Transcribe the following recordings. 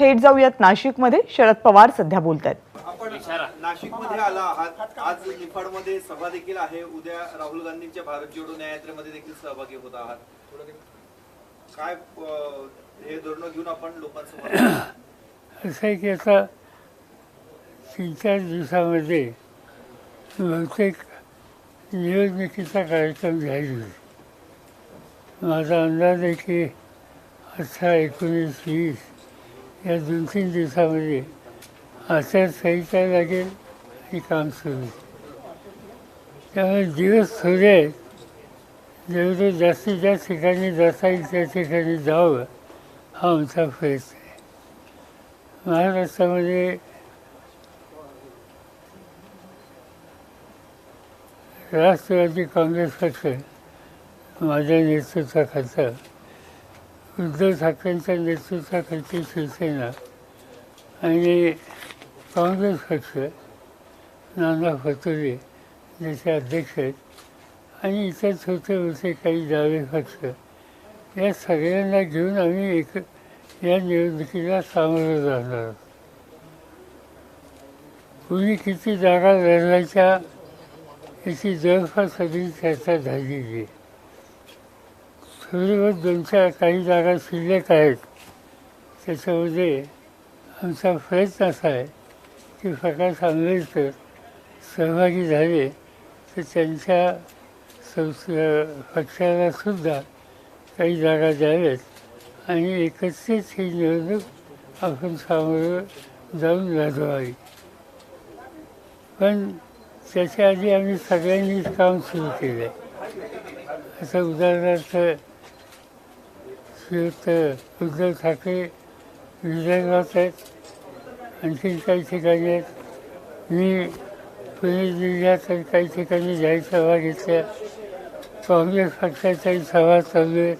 थेट जाऊयात नाशिकमध्ये. शरद पवार सध्या बोलत आहेत आपण नाशिकमध्ये आला आहात. आज निफाडमध्ये सभा देखील आहे. उद्या राहुल गांधींच्या भारत जोडो न्यायात्रेमध्ये देखील सहभागी होत आहात. काय हे धोरण घेऊन आपण लोकांसमोर असं आहे की आता तीन चार दिवसामध्ये बहुतेक निवडणुकीचा कार्यक्रम जाहीर होईल. माझा अंदाज आहे की अठरा एकोणीस वीस या दोन तीन दिवसामध्ये आचारसंहिता लागेल हे काम सुरू आहे. त्यामुळे दिवस थोडे आहेत जेवढे जास्तीत जास्त ठिकाणी जाता येईल त्या ठिकाणी जावं हा आमचा प्रयत्न आहे. महाराष्ट्रामध्ये राष्ट्रवादी काँग्रेस पक्ष माझ्या नेतृत्वाखालचा उद्धव ठाकरेंच्या नेतृत्वाखालची शिवसेना आणि काँग्रेस पक्ष नाना पटोले ज्याचे अध्यक्ष आहेत आणि इतर छोटे मोठे काही डावे पक्ष या सगळ्यांना घेऊन आम्ही एक या निवडणुकीला सामोरं जाणार आहोत. कुणी किती जागा लढवायच्या याची जवळपास सगळी चर्चा झालेली आहे थोडीवर दोन चार काही जागा शिल्लक आहेत त्याच्यामध्ये आमचा प्रयत्न असा आहे की प्रकाश आंबेडकर सहभागी झाले तर त्यांच्या संस्था पक्षाला सुद्धा काही जागा द्याव्यात आणि एकत्रित ही निवडणूक आपण सामोरं जाऊन लढवावी. पण त्याच्या आधी आम्ही सगळ्यांनीच काम सुरू केलं आहे असं उदाहरणार्थ श्रीयुक्त उद्धव ठाकरे विजयगावात आहेत आणखी काही ठिकाणी आहेत. मी पुणे जिल्ह्यात काही ठिकाणी जाहीर सभा घेतल्या काँग्रेस पक्षाच्याही सभा चालू आहेत.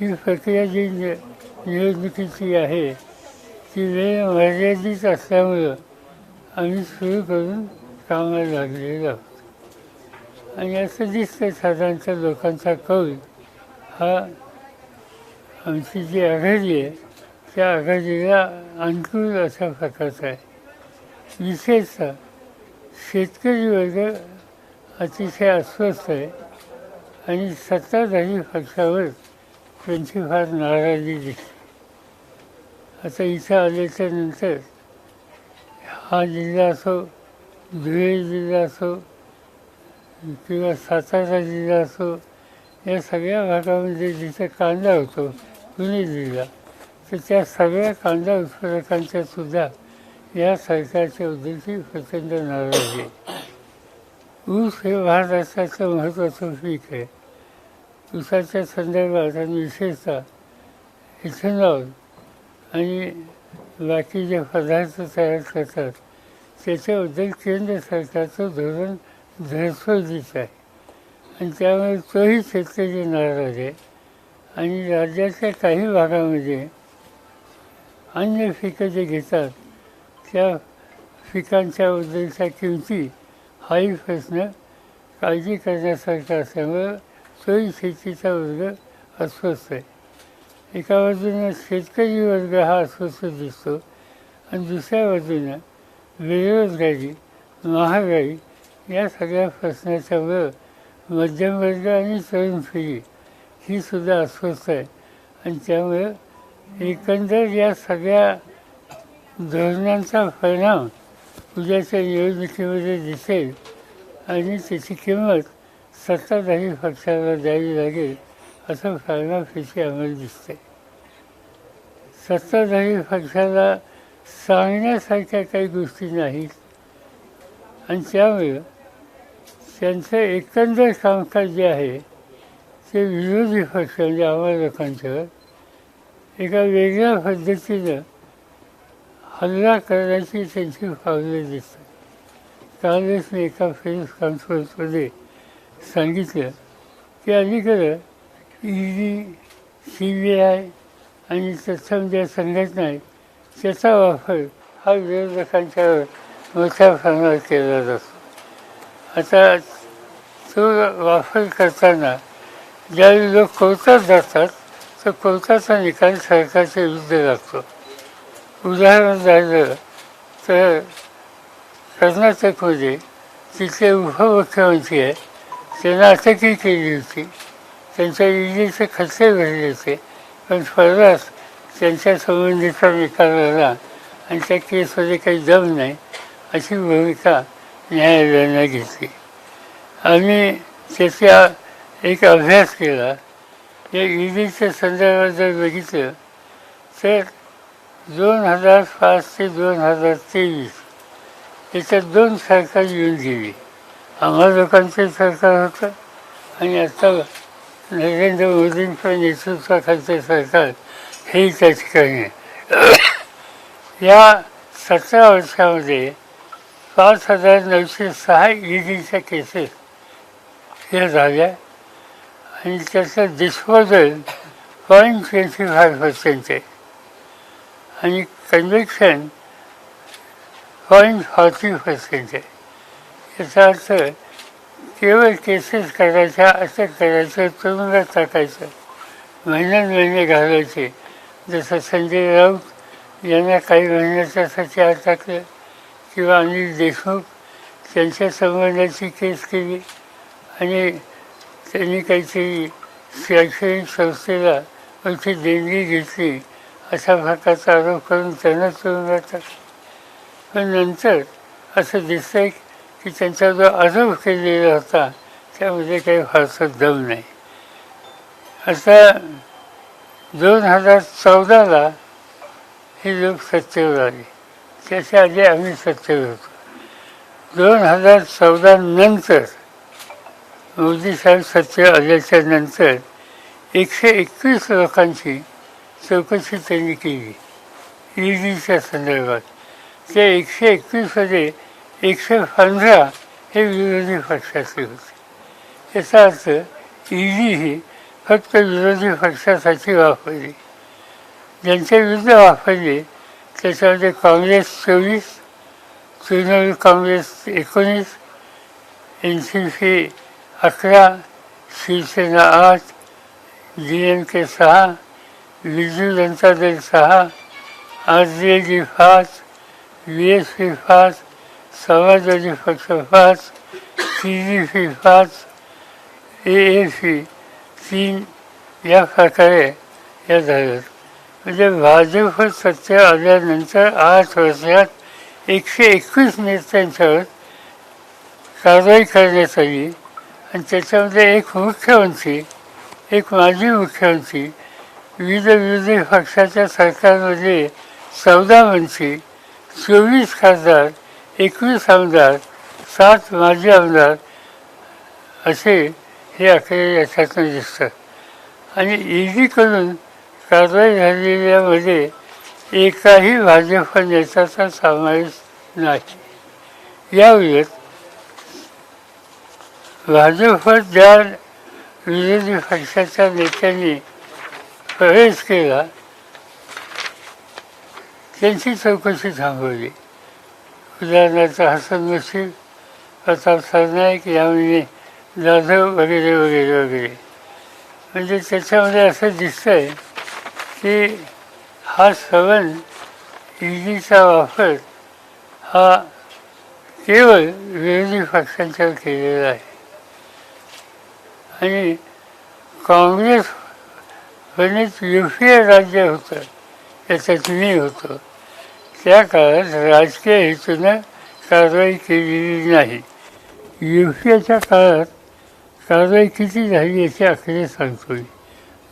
ही प्रक्रिया जी निवडणुकीची आहे ती वेळ मर्यादित असल्यामुळं आम्ही सुरू करून कामाला लागलेलो आहोत. आणि असं दिसतं साधारणतः लोकांचा कौल. हा आमची जी आघाडी आहे त्या आघाडीला अनुकूल अशा प्रकारचा आहे. विशेषतः शेतकरी वर्ग अतिशय अस्वस्थ आहे आणि सत्ताधारी पक्षावर त्यांची फार नाराजी दिसते. आता इथं आल्याच्यानंतर हा जिल्हा असो धुळे जिल्हा असो किंवा सातारा जिल्हा असो या सगळ्या भागामध्ये जिथं कांदा होतो पुणे दिला तर त्या सगळ्या कांदा उत्पादकांच्या सुद्धा या सरकारच्या उद्देशी प्रचंड नाराजी आहे. ऊस हे महाराष्ट्राचं महत्त्वाचं पीक आहे. ऊसाच्या संदर्भात आणि विशेषतः इथेनॉल आणि बाकी जे पदार्थ तयार करतात त्याच्याबद्दल केंद्र सरकारचं धोरण धरसोजीचं आहे. आणि त्यामुळे तोही शेतकरी नाराज आहे. आणि राज्याच्या काही भागामध्ये अन्य पिकं जे घेतात त्या पिकांच्या बद्दलच्या किमती हाही प्रश्न काळजी करण्यासारखा असल्यामुळं तोही शेतीचा वर्ग अस्वस्थ आहे. एका बाजूनं शेतकरी वर्ग हा अस्वस्थ दिसतो आणि दुसऱ्या बाजूनं बेरोजगारी महागाई या सगळ्या प्रश्नाच्यामुळं मध्यमवर्ग आणि तरुण पिढी ही सुद्धा अस्वस्थ आहे. आणि त्यामुळं एकंदर या सगळ्या धोरणांचा परिणाम उद्याच्या निवडणुकीमध्ये दिसेल आणि त्याची किंमत सत्ताधारी पक्षाला द्यावी लागेल असं फायनाफिशी आम्हाला दिसते. सत्ताधारी पक्षाला सांगण्यासारख्या काही गोष्टी नाहीत. आणि त्यामुळे त्यांचं एकंदर कामकाज जे आहे ते विरोधी पक्ष म्हणजे आम्हा एका वेगळ्या पद्धतीनं हल्ला करण्याची त्यांची पावलं दिसतात. कालच मी एका प्रेस कॉन्फरन्समध्ये सांगितलं की अलीकडं E D C B I आणि तत्सम ज्या संघटना आहेत त्याचा वापर हा विरोधकांच्यावर मोठ्या प्रमाणात केला जातो. आता तो वापर करताना ज्यावेळी लोक कोर्टात जातात तर कोर्टाचा निकाल सरकारच्या विरुद्ध लागतो उदाहरण झालं तर कर्नाटकमध्ये तिथले उपमुख्यमंत्री आहे त्यांना अटकही केली होती. त्यांच्या ईडीचे खर्चे भरले होते पण परत त्यांच्या संबंधीचा निकाल आला आणि त्या केसमध्ये काही दम नाही अशी भूमिका न्यायालयानं घेतली. आम्ही त्याच्या एक अभ्यास केला. या ईडीच्या संदर्भात जर बघितलं तर दोन हजार पाच ते दोन हजार तेवीस याच्यात दोन सरकार येऊन गेली. आम्हा लोकांचं सरकार होतं आणि आता नरेंद्र मोदींच्या नेतृत्वाखालचं सरकार हे त्या ठिकाणी या सतरा वर्षामध्ये पाच हजार नऊशे सहा ईडीच्या केसेस ह्या झाल्या. आणि त्याचं disposal point twenty five percent आहे. आणि कन्व्हेक्शन पॉईंट फॉर्टी पर्सेंट आहे. याचा अर्थ केवळ केसेस करायच्या अटक करायचं तुरुंगात टाकायचं महिन्यात महिने घालायचे जसं संजय राऊत यांना काही महिन्याच्यासाठी आत टाकलं किंवा अनिल देशमुख त्यांच्या संबंधाची केस केली आणि त्यांनी काहीतरी शैक्षणिक संस्थेला मोठी देणगी घेतली. अशा प्रकारचा आरोप करून त्यांना तुरुंगात टाकलं पण नंतर असं दिसतंय की त्यांचा जो आरोप केलेला होता. त्यामध्ये काही फारसं दम नाही आता दोन हजार चौदाला हे लोक सत्तेवर आले. त्याच्या आधी आम्ही सत्तेवर होतो. दोन हजार चौदा नंतर मोदी साहेब सत्तेवर आल्याच्यानंतर एकशे एकवीस लोकांची चौकशी त्यांनी केली. ईडीच्या संदर्भात. त्या एकशे एकवीसमध्ये एकशे पंधरा हे विरोधी पक्षाचे होते. याचा अर्थ ईडी ही फक्त विरोधी पक्षासाठी वापरली. ज्यांच्या विरुद्ध वापरले त्याच्यामध्ये काँग्रेस चोवीस तृणमूल काँग्रेस एकोणीस एन सी पी अकरा शिवसेना आठ डी एम के सहा बिजू जनता दल सहा आर जे डी पाच बी एस पी पाच समाजवादी पक्ष पाच टी डी पी पाच ए ए पी तीन या प्रकारे या झाल्यात. म्हणजे भाजप सत्य आल्यानंतर आठ वर्षात एकशे एकवीस नेत्यांच्यावर कारवाई करण्यात आली आणि त्याच्यामध्ये एक मुख्यमंत्री एक माजी मुख्यमंत्री विविध विरोधी पक्षाच्या सरकारमध्ये चौदा मंत्री चोवीस खासदार एकवीस आमदार सात माजी आमदार असे हे आकडे याच्यातून दिसतात आणि ईडीकडून कारवाई झालेल्यामध्ये एकाही भाजप नेत्याचा समावेश नाही. या उलट ज्या विरोधी पक्षाच्या नेत्यांनी प्रवेश केला. त्यांची चौकशी थांबवली. उदाहरणार्थ हसन मुश्रीफ प्रताप सरनाईक यामुळे जाधव वगैरे वगैरे वगैरे. म्हणजे त्याच्यामध्ये असं दिसतंय की हा सवन ईडीचा वापर हा केवळ विरोधी पक्षांच्यावर केलेला आहे. आणि काँग्रेस गणित यू पी ए राज्य होतं त्याच्यात मी होतो. त्या काळात राजकीय हेतूनं कारवाई केलेली नाही. यू पी एच्या काळात कारवाई किती झाली याचे आकडे सांगतो मी.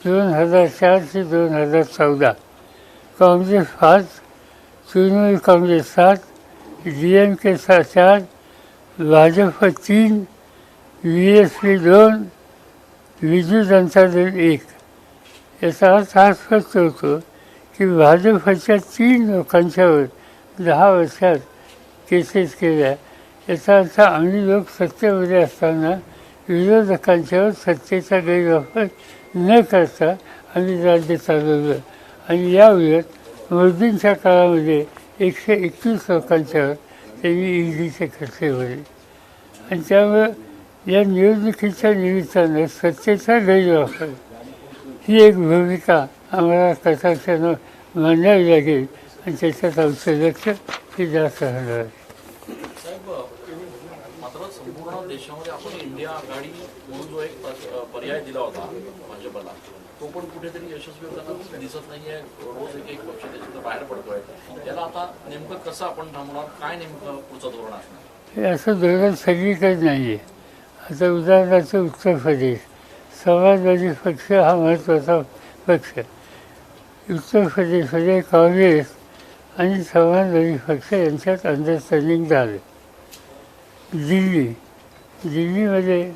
दोन हजार चार ते दोन हजार चौदा. काँग्रेस पाच तृणमूल काँग्रेस सात डी एम के सा चार भाजप तीन बी एस पी दोन विजू जनता दल एक. याचा अर्थ हा स्पष्ट होतो की भाजपच्या तीन लोकांच्यावर दहा वर्षात केसेस केल्या. याचा अर्थ आम्ही लोक सत्तेमध्ये असताना विरोधकांच्यावर सत्तेचा गैरवापर न करता आम्ही राज्य चालवलं. आणि याउलट मोदींच्या काळामध्ये एकशे एकवीस लोकांच्यावर त्यांनी ईडीचे खर्चे भरले. आणि त्यामुळं या निवडणुकीच्या निमित्तानं सत्तेचा गैरवापर ही एक भूमिका आम्हाला कथाक्षानं मांडावी लागेल आणि त्याच्यात आमचं लक्ष हे जास्त राहणार आहे. साहेब मात्र संपूर्ण देशामध्ये आपण इंडिया आघाडी म्हणून जो एक प- पर्याय दिला होता भाजपला तो पण कुठेतरी यशस्वी होताना दिसत नाहीये. रोज एक एक पक्ष त्याच्यातून बाहेर पडतोय. त्याला आता नेमकं कसं आपण थांबणार? काय नेमकं पुढचं धोरण असणार? हे असं धोरण सगळीकडे नाही आहे आता उदाहरणार्थ उत्तर प्रदेश समाजवादी पक्ष हा महत्त्वाचा पक्ष. उत्तर प्रदेशमध्ये काँग्रेस आणि समाजवादी पक्ष यांच्यात अंडरस्टँडिंग झालं. दिल्ली. दिल्लीमध्ये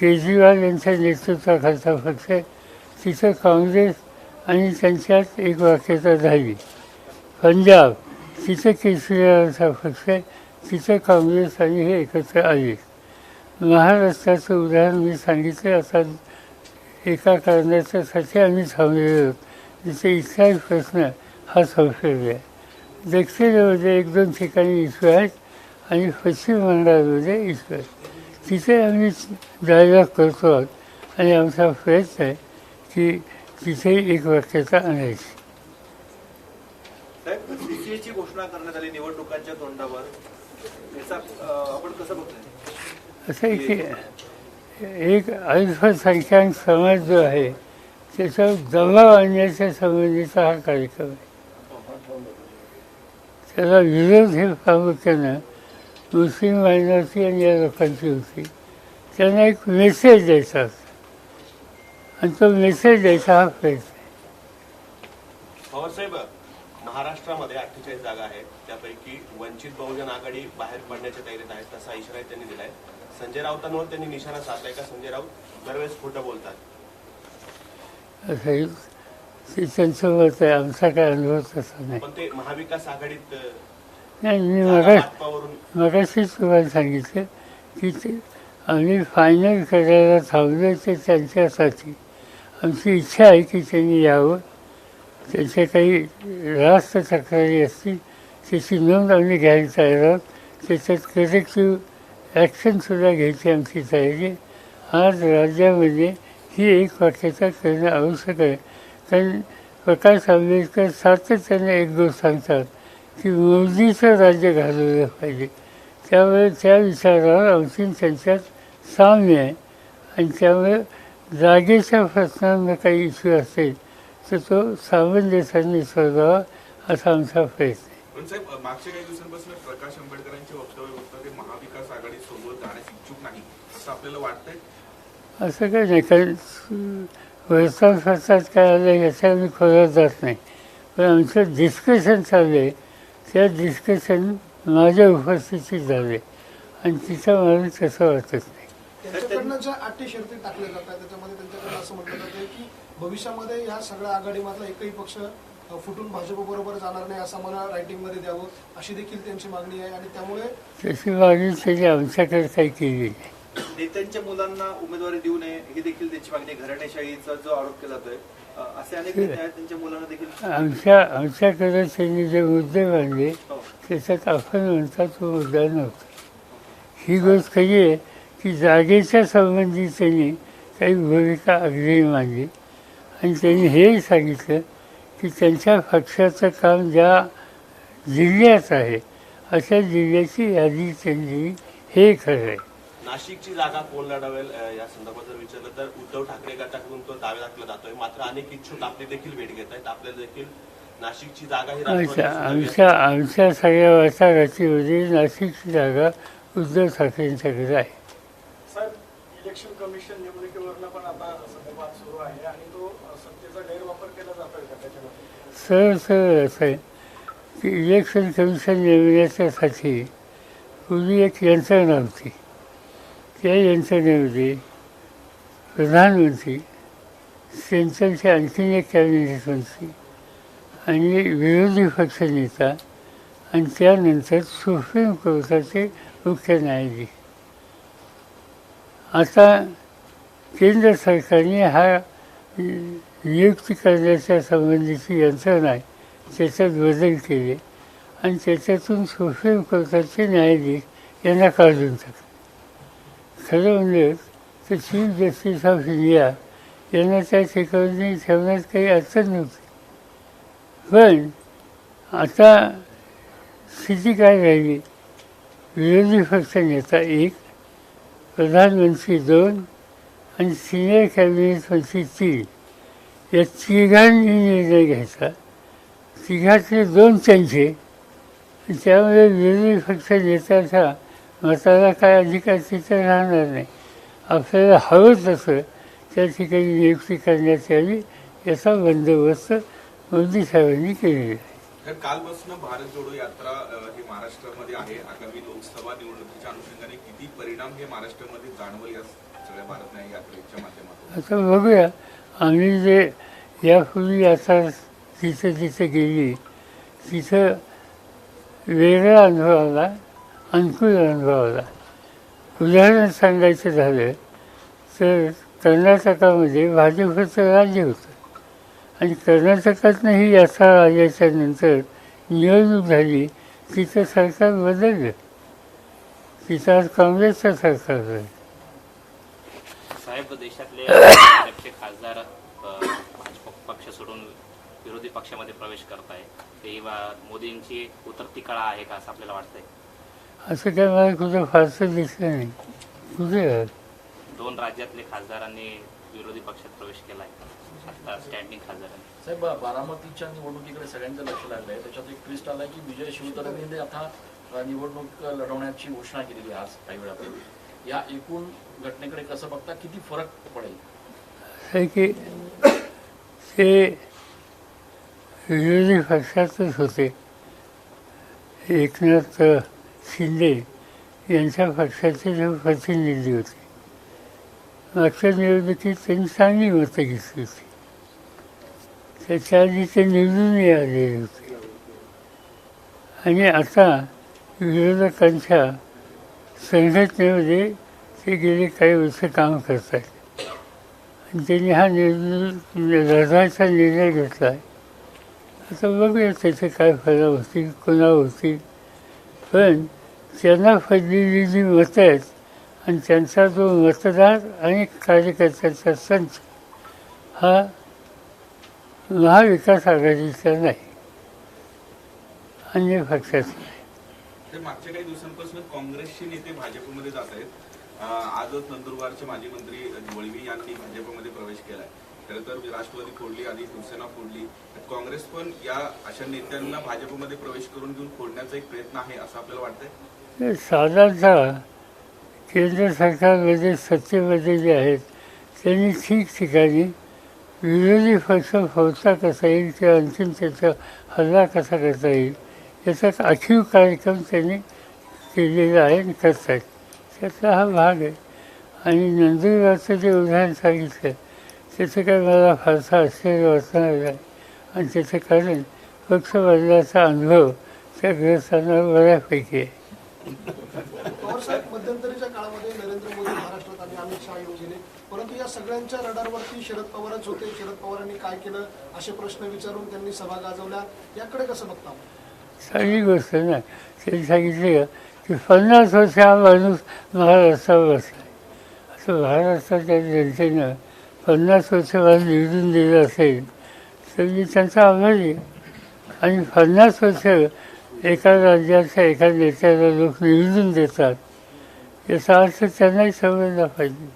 केजरीवाल यांच्या नेतृत्वाखालचा पक्ष. तिथं काँग्रेस आणि त्यांच्यात एक वाक्यता झाली. पंजाब. तिथं केजरीवालचा पक्ष. तिथं काँग्रेस आणि हे एकत्र आले. महाराष्ट्राचं उदाहरण मी सांगितलं. आता एका कारणाच्यासाठी आम्ही थांबलेलो आहोत जिथे इतिहास प्रश्न हा संसर्ग आहे. दक्षिणेमध्ये एक दोन ठिकाणी इश्यू आहेत आणि पश्चिम बंगालमध्ये इश्यू आहेत. तिथे आम्ही डायलॉग करतो आहोत आणि आमचा प्रयत्न आहे की तिथे एक वाक्यता आणायची. घोषणा करण्यात आली निवडणुकांच्या तोंडावर. याचा आपण कसं बघतोय? असं आहे की एक अल्पसंख्याक समाज जो आहे त्याच्यावर दबाव आणण्याच्या संबंधीचा हा कार्यक्रम आहे. त्याला विरोध हे प्रामुख्यानं मुस्लिम मायनॉरिटी आणि या लोकांची होती. त्यांना एक मेसेज द्यायचा असतो आणि तो मेसेज द्यायचा हा प्रयत्न आहे. महाराष्ट्रामध्ये अठ्ठेचाळीस जागा आहेत. त्यापैकी वंचित बहुजन आघाडी बाहेर पडण्याच्या तयारीत आहेत तसा इशारा त्यांनी दिलाय. संजय राऊतांवर त्यांनी निशाणा साधलाय का? संजय राऊत दरवेळेस खोटं बोलतात. असं ते त्यांचं मत आहे. आमचा काय अनुभव तसा नाही. पण ते महाविकास आघाडीत अ, नाही मी मगा मगाशीच तुम्हाला सांगितलं की ते आम्ही फायनल करायला थांबलो ते त्यांच्यासाठी. आमची इच्छा आहे की त्यांनी यावं. त्यांच्या काही रास्त तक्रारी असतील त्याची नोंद आम्ही घ्यायला तयार आहोत. त्याच्यात करेक्टिव्ह ॲक्शनसुद्धा घ्यायची आमची तयारी. आज राज्यामध्ये ही एक वाक्यता करणं आवश्यक आहे. कारण प्रकाश आंबेडकर सातत्याने एक गोष्ट सांगतात की मोदीचं राज्य घालवलं पाहिजे. त्यामुळे त्या विचारावर आमची त्यांच्यात साम्य आहे. आणि त्यामुळे जागेच्या प्रश्नांना काही इश्यू असेल तर तो सामंजस्याने सोडवावा असा आमचा प्रयत्न. पण साहेब मागच्या काही दिवसांपासून प्रकाश आंबेडकरांचे वक्तव्य होतं ते महाविकास आघाडी सोबत जाण्यास इच्छुक नाही असं आपल्याला वाटतंय? असं काही नाही कारण वर्तमानपत्रात काय आलं याच्या मी खोलात जात नाही. पण आमचं डिस्कशन चालू आहे. त्या डिस्कशन माझ्या उपस्थितीत झाले. आणि तिथं मला तसं वाटत नाही. त्यांच्याकडनं ज्या अटी शर्ती टाकल्या जातात त्याच्यामध्ये त्यांच्याकडनं असं म्हटलं जातं की भविष्यामध्ये या सगळ्या आघाडीमधला एकही पक्ष फुटून भाजप बरोबर जाणार नाही असं मला रायटिंगमध्ये द्यावं अशी देखील त्यांची मागणी आहे आणि त्यामुळे तशी मागणी त्यांनी आमच्याकडे काही केली नाही नेत्यांच्या मुलांना उमेदवारी देऊ नये ही देखील त्यांची मागणी आहे. घराणेशाहीचा जो आरोप केला जातोय असे अनेक नेते आहेत त्यांच्या मुलांना देखील आमच्या आमच्याकडे त्यांनी जे मुद्दे मांडले हो. त्याच्यात आपण म्हणता तो मुद्दा नव्हता ही गोष्ट खरी आहे की जागेच्या संबंधी त्यांनी काही भूमिका अग्रही मांडली आणि त्यांनी हेही सांगितलं की त्यांच्या पक्षाचं काम ज्या जिल्ह्यात आहे अशा जिल्ह्याची यादी त्यांनी हे खरं आहे. नाशिकची जागा कोण लढवेल या संदर्भात जर विचारलं तर उद्धव ठाकरे गटाकडून तो दावे दाखला जातोय. मात्र अनेक इच्छुक आपली देखील भेट घेत आहेत. आपल्याला देखील नाशिकची जागा ही आमच्या आमच्या सगळ्या वाटाघाटीमध्ये नाशिकची जागा उद्धव ठाकरेंच्याकडे आहे. साहेब इलेक्शन कमिशन निवडणुकीवरनं पण आता सध्या वाद सुरू आहे आणि तो अ, सत्तेचा गैरवापर केला जातोय का त्याच्यामध्ये सरळ सरळ असं आहे की इलेक्शन कमिशन नेमण्याच्यासाठी पूर्वी एक यंत्रणा होती. त्या यंत्रणेमध्ये प्रधानमंत्री सेंट्रलचे आणखीन एक कॅबिनेट मंत्री आणि विरोधी पक्षनेता आणि त्यानंतर सुप्रीम कोर्टाचे मुख्य न्यायाधीश. आता केंद्र सरकारने हा नियुक्ती करण्याच्या संबंधीची यंत्रणा आहे. त्याच्यात बदल केले आणि त्याच्यातून सुप्रीम कोर्टाचे न्यायाधीश यांना काढून टाकले. खरं म्हणजे तर चीफ जस्टिस ऑफ इंडिया यांना त्या ठिकाणी ठेवण्यात काही अडचण नव्हती. पण आता स्थिती काय राहिली? विरोधी पक्ष नेता एक प्रधानमंत्री दोन आणि सिनियर कॅबिनेट मंत्री तीन. या तिघांनी निर्णय घ्यायचा. तिघातले दोन त्यांचे त्यामुळे विरोधी पक्ष नेत्याचा मताला काय अधिकार तिथं राहणार नाही. आपल्याला हवं तसं त्या ठिकाणी नियुक्ती करण्यात यावी याचा बंदोबस्त मोदी साहेबांनी केलेला आहे. तर कालपासून भारत जोडो यात्रा ही महाराष्ट्रामध्ये आहे. आगामी लोकसभा निवडणुकीच्या अनुषंगाने किती परिणाम हे महाराष्ट्रामध्ये जाणवल या सगळ्या भारत न्याय यात्रेच्या माध्यमातून? आता बघूया. आम्ही जे यापूर्वी आता तिथं तिथं गेली तिथं वेगळा अनुभव आला अनुकूल अनुभव आला. उदाहरण सांगायचं झालं तर कर्नाटकामध्ये भाजपचं राज्य होतं. आणि कर्नाटकातनं ही यात्रा आल्याच्यानंतर निवडणूक झाली तिथं सरकार बदललं. तिथं आज काँग्रेसचं सरकार झालं साहेब देशातले भाजपचे खासदार पक्ष सोडून विरोधी पक्षामध्ये प्रवेश करत आहे ते वा- मोदींची उतरती कळा आहे का असं आपल्याला वाटतंय? असं काय मला कुठं फारसं दिसलं नाही. कुठे? आहे? दोन राज्यातले खासदारांनी विरोधी पक्षात प्रवेश केलाय. आता स्टँडिंग खासदारांनी. साहेब बारामतीच्या निवडणुकीकडे सगळ्यांचं लक्ष लागलंय. त्याच्यात एक ट्विस्ट आलाय की विजय शिवतरेंनी आता निवडणूक लढवण्याची घोषणा केलेली आहे आज काही वेळापूर्वी. या एकूण घटनेकडे कसं बघता किती फरक पडेल? असं की ते विरोधी पक्षातच होते. एकनाथ शिंदे यांच्या पक्षाचे जे प्रतिनिधी होते. मागच्या निवडणुकीत त्यांनी चांगली मतं घेतली होती. त्याच्या आधी ते निवडूनही आलेले होते. आणि आता विरोधकांच्या संघटनेमध्ये ते गेले काही वर्ष काम करत आहेत आणि त्यांनी हा निर्णय लढायचा निर्णय घेतला आहे आता बघूया त्याचे काय फायदा होतील कोणा होतील. पण त्यांना पडलेली जी मतं आहेत आणि त्यांचा जो मतदार आणि कार्यकर्त्यांचा संच हा महाविकास आघाडीचा नाही अन्य पक्षाचा नाही. मागच्या काही दिवसांपासून काँग्रेसचे नेते भाजपमध्ये जात आहेत. आजच नंदुरबारचे माजी मंत्री वळवी यांनी भाजपमध्ये प्रवेश केलाय. खरं तर राष्ट्रवादी फोडली आधी शिवसेना फोडली. काँग्रेस पण या अशा नेत्यांना भाजपमध्ये प्रवेश करून घेऊन फोडण्याचा एक प्रयत्न आहे असं आपल्याला वाटतंय? साधारणतः केंद्र सरकारमध्ये सत्तेमध्ये जे आहेत त्यांनी ठिकठिकाणी विरोधी पक्ष फोडता कसा येईल किंवा अंतिम त्याचा हल्ला कसा करता येईल याचा अखीव कार्यक्रम त्यांनी केलेला आहे आणि करत आहेत त्यातला हा भाग आहे. आणि नंदुरबारचं जे उदाहरण सांगितलं. त्याचं काय मला फारसा आश्चर्य वाटणार नाही. आणि त्याचं कारण पक्ष बदलाचा अनुभव त्या ग्रस्तांना बऱ्यापैकी आहे. पवार साहेब मध्यंतरीच्या काळामध्ये नरेंद्र मोदी महाराष्ट्रात आले अमित शहा येऊन गेले. परंतु या सगळ्यांच्या रडारवरती शरद पवारच होते. शरद पवारांनी काय केलं असे प्रश्न विचारून त्यांनी सभा गाजवल्या. याकडे कसं बघता चांगली गोष्ट ना. त्यांनी सांगितले की पन्नास वर्ष हा माणूस महाराष्ट्रावर बसला असं महाराष्ट्राच्या जनतेनं पन्नास वर्ष मला निवडून दिलं असेल तर मी त्यांचा आभारी आहे आणि पन्नास वर्ष एका राज्याच्या एका नेत्याला लोक निवडून देतात याचा अर्थ त्यांनाही समजला पाहिजे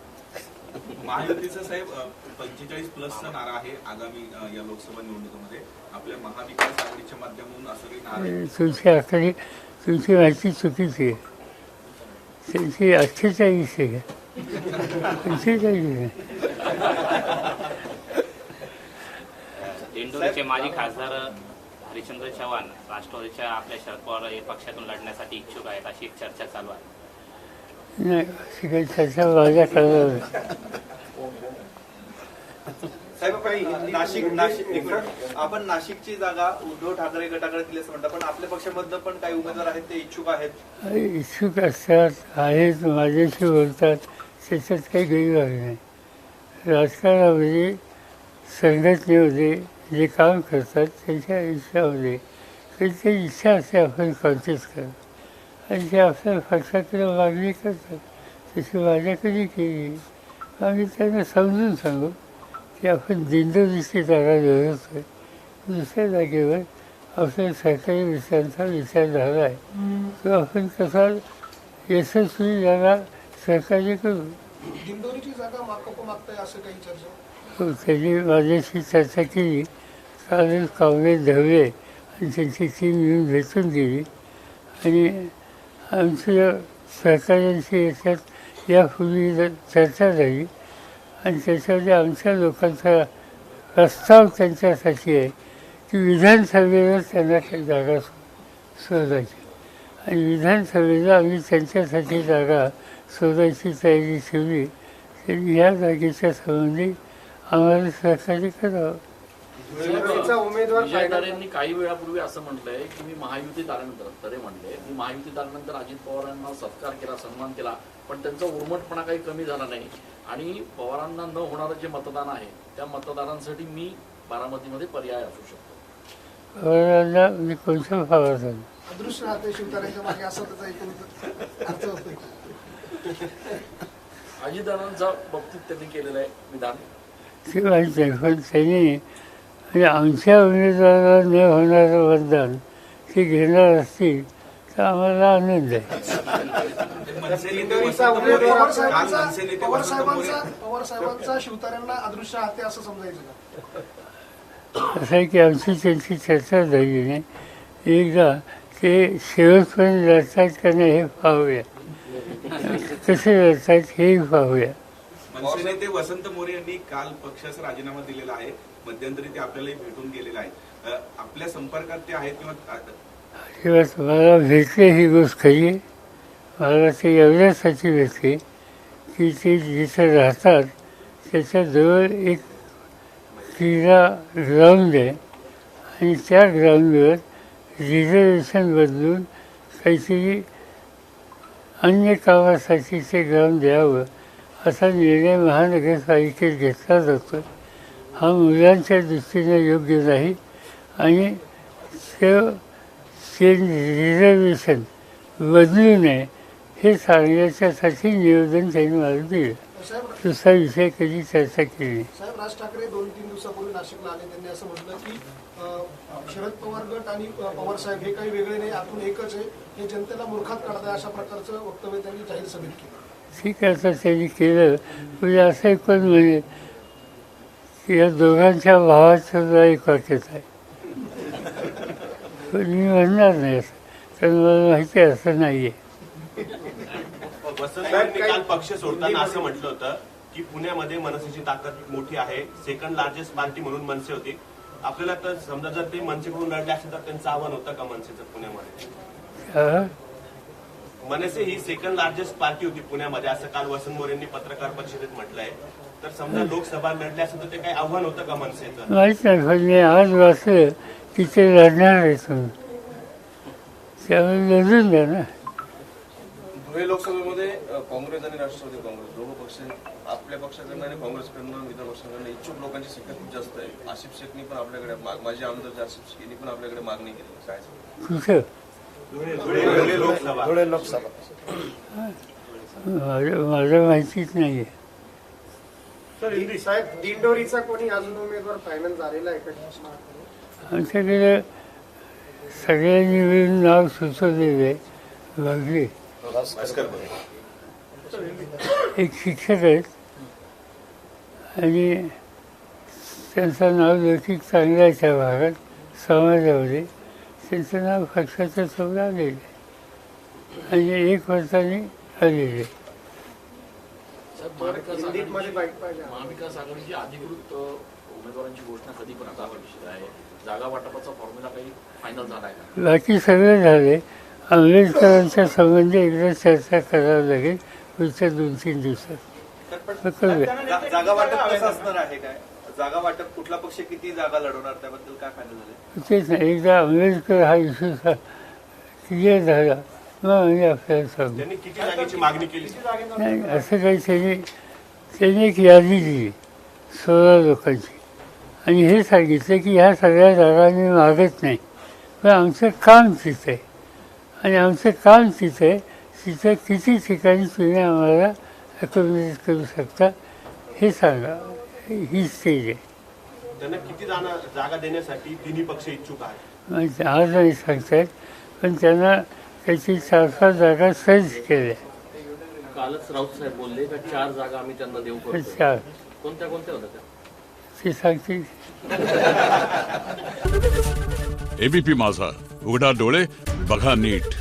महायुतीचा साहेब पंचेचाळीस प्लसचा नारा आहे आगामी या लोकसभा निवडणुकीमध्ये. आपल्या महाविकास आघाडीच्या माध्यमातून असं काही नारा तुमची आकडे तुमची माहिती चुकीची आहे. त्यांची अठ्ठेचाळीस आहे. पंचेचाळीस आहे? माजी खासदार हरिश्चंद्र चव्हाण राष्ट्रवादीच्या आपल्या शरद पवार या पक्षातून लढण्यासाठी इच्छुक आहेत अशी एक चर्चा चालू आहे. नाही अशी काही चर्चा माझ्या साहेब आपण नाशिक नाशिक एक मिनिट. आपण नाशिकची जागा उद्धव ठाकरे गटाकडे दिली असं म्हणतात. पण आपल्या पक्षामधनं पण काही उमेदवार आहेत ते इच्छुक आहेत. इच्छुक असतात आहेत. माझ्याशी बोलतात. त्याच्यात काही गैरभाग नाही. राजकारणामध्ये संघटनेमध्ये जे काम करतात त्यांच्या आयुष्यामध्ये त्यांची इच्छा असते आपण कॉन्टेस्ट करा आणि ते आपल्या पक्षाकडे मागणी करतात. तशी माझ्याकडे केली आम्ही त्यांना समजून सांगू. की आपण दिंडोरीची जागा निवडतोय दुसऱ्या जागेवर आपल्या सरकारी विषयांचा विचार झाला आहे. तो आपण कसा यशस्वी जागा सरकारी करू? हो, त्यांनी माझ्याशी चर्चा केली. कालच काँग्रेस धवले आणि त्यांची टीम येऊन भेटून गेली. आणि आमच्या सहकार्यांशी याच्यात यापूर्वी चर्चा झाली आणि त्याच्यामध्ये आमच्या लोकांचा प्रस्ताव त्यांच्यासाठी आहे की विधानसभेवर त्यांना जागा शोधायची. आणि विधानसभेला आम्ही त्यांच्यासाठी जागा शोधायची तयारी ठेवली. तर या जागेच्या संबंधी आम्हाला सहकार्य करावं. विजयदारेंनी काही वेळापूर्वी असं म्हटलंय की मी महायुतीत आल्यानंतर तरे म्हणले. मी महायुतीत आल्यानंतर अजित पवारांना सत्कार केला सन्मान केला पण त्यांचा उर्मटपणा काही कमी झाला नाही. आणि पवारांना न होणारं जे मतदान आहे त्या मतदारांसाठी मी बारामतीमध्ये पर्याय असू शकतो. पवारांना मी कोणत्या भावात आलो अदृश्य राहते शिवतारेच्या मागे असं त्याचा एकूण अर्थ होतोय. अजितदारांच्या बाबतीत त्यांनी केलेलं आहे विधान. त्यांनी म्हणजे आमच्या उमेदवाराला न होणारं मतदान ते घेणार असतील तर आम्हाला आनंद आहे. अदृश्य हाते असं समजायचं का? असं आहे की आमची त्यांची चर्चा झाली नाही. एकदा ते शेवटपर्यंत लढतात का नाही हे पाहूया. कसे लढतात हेही पाहूया. वसंत मोरे यांनी काल पक्षाचा राजीनामा दिलेला आहे. मध्यंतरी ते आपल्यालाही भेटून गेलेले आहेत. आपल्या संपर्कात ते आहेत किंवा मला भेटले ही गोष्ट खरी. मला ते एवढ्यासाठी भेटले. की ते जिथं राहतात त्याच्याजवळ एक क्रीडा ग्राउंड आहे. आणि त्या ग्राउंडवर रिझर्वेशन बदलून काहीतरी अन्य कामासाठी ते ग्राउंड द्यावं असा निर्णय महानगरपालिकेत घेतला जातो. हा मुलांच्या दृष्टीने योग्य नाही आणि ते ते रिझर्वेशन बदलू नये हे सांगण्याच्यासाठी निवेदन त्यांनी मला दिलं. दुसरा विषय कधी चर्चा केली. साहेब राज ठाकरे दोन तीन दिवसापूर्वी नाशिकला आले. त्यांनी असं म्हटलं की शरद पवार गट आणि पवार साहेब हे काही वेगळे नाही आतून एकच आहे. हे जनतेला मूर्खात काढताय अशा प्रकारचं वक्तव्य त्यांनी जाहीर सभेत केलं. ठीक आहे आता त्यांनी केलं. म्हणजे असं कोण म्हणे की या दोघांच्या भावाचं सुद्धा एक वाक्यच आहे. पण मी म्हणणार नाही असं. कारण मला माहिती आहे असं नाही आहे काल पक्ष सोडताना असं म्हटलं होतं की पुण्यामध्ये मनसेची ताकद मोठी आहे. सेकंड लार्जेस्ट पार्टी म्हणून मनसे होती. आपल्याला तर समजा जर ते मनसेकडून लढले असेल तर त्यांचं आव्हान होतं का मनसेचं पुण्यामध्ये? हा? मनसे ही सेकंड लार्जेस्ट पार्टी होती पुण्यामध्ये असं काल वसंत मोरेंनी पत्रकार परिषदेत म्हटलंय. तर समजा लोकसभा लढली असेल तर ते काही आव्हान होतं का मनसेचं? माहीत नाही पण मी आज वाचलं की ते लढणार आहे तुम्ही. त्यामुळे लढून द्या ना. धुळे लोकसभेमध्ये अ, काँग्रेस आणि राष्ट्रवादी काँग्रेस दोघं पक्ष आपल्या पक्षाकडनं आणि काँग्रेसकडनं इतर पक्षाकडनं इच्छुक लोकांची संख्या खूप जास्त आहे. आसिफ शेखनी पण आपल्याकडे माग- माजी आमदार जे आसिफ शेख यांनी पण आपल्याकडे मागणी केली. काय सांगू? कुठं? धुळे लोकसभा. माझं माझं माहितीच नाही आहे साहेब दिंडोरीचा कोणी अजून उमेदवार फायनल झालेला आहे का? आमच्याकडे सगळ्यांनी मिळून नाव सुचवलेलं आहे. बघले एक शिक्षक आहेत. आणि त्यांचं नाव लौकिक चांगलं आहे त्या भागात समाजामध्ये. त्यांचं नाव पक्षाच्या समोर आलेलं आहे. आणि एक वर्षाने आलेलं आहे. महाविकास आघाडीची अधिकृत उमेदवारांची घोषणा कधी पण आता विषय आहे. जागा वाटपाचा फॉर्म्युला काही फायनल झाला आहे का? बाकी सगळं झाले. आंबेडकरांच्या संबंधी एकदा चर्चा करावी लागेल. पुढच्या दोन तीन दिवसात. जागा वाटप कसं असणार आहे काय? जागा वाटप कुठला पक्ष किती जागा लढवणार त्याबद्दल काय फायनल झाले? तेच नाही एकदा आंबेडकर हा इश्यू क्लिअर झाला. मग आम्ही आपल्याला सांगू त्यांनी किती जागेची मागणी केली? नाही असं काही त्यांनी त्यांनी एक यादी दिली सोळा लोकांची. आणि हे सांगितलं की ह्या सगळ्या जागा मी मागत नाही. पण आमचं काम तिथं आहे. आणि आमचं काम तिथं आहे. तिथं किती ठिकाणी तुम्ही आम्हाला अकोमोडेट करू शकता हे सांगा. ही स्टेज आहे. त्यांना किती जागा देण्यासाठी तिन्ही पक्ष इच्छुक आहेत? म्हणजे आज नाही सांगतायत पण त्यांना त्याची चार पाच जागा सहज केल्या कालच राऊत साहेब बोलले का चार जागा आम्ही त्यांना देऊ करतो चार. कोणत्या कोणत्या होत्या त्या? ते सांगतील एबीपी माझा. उघडा डोळे बघा नीट.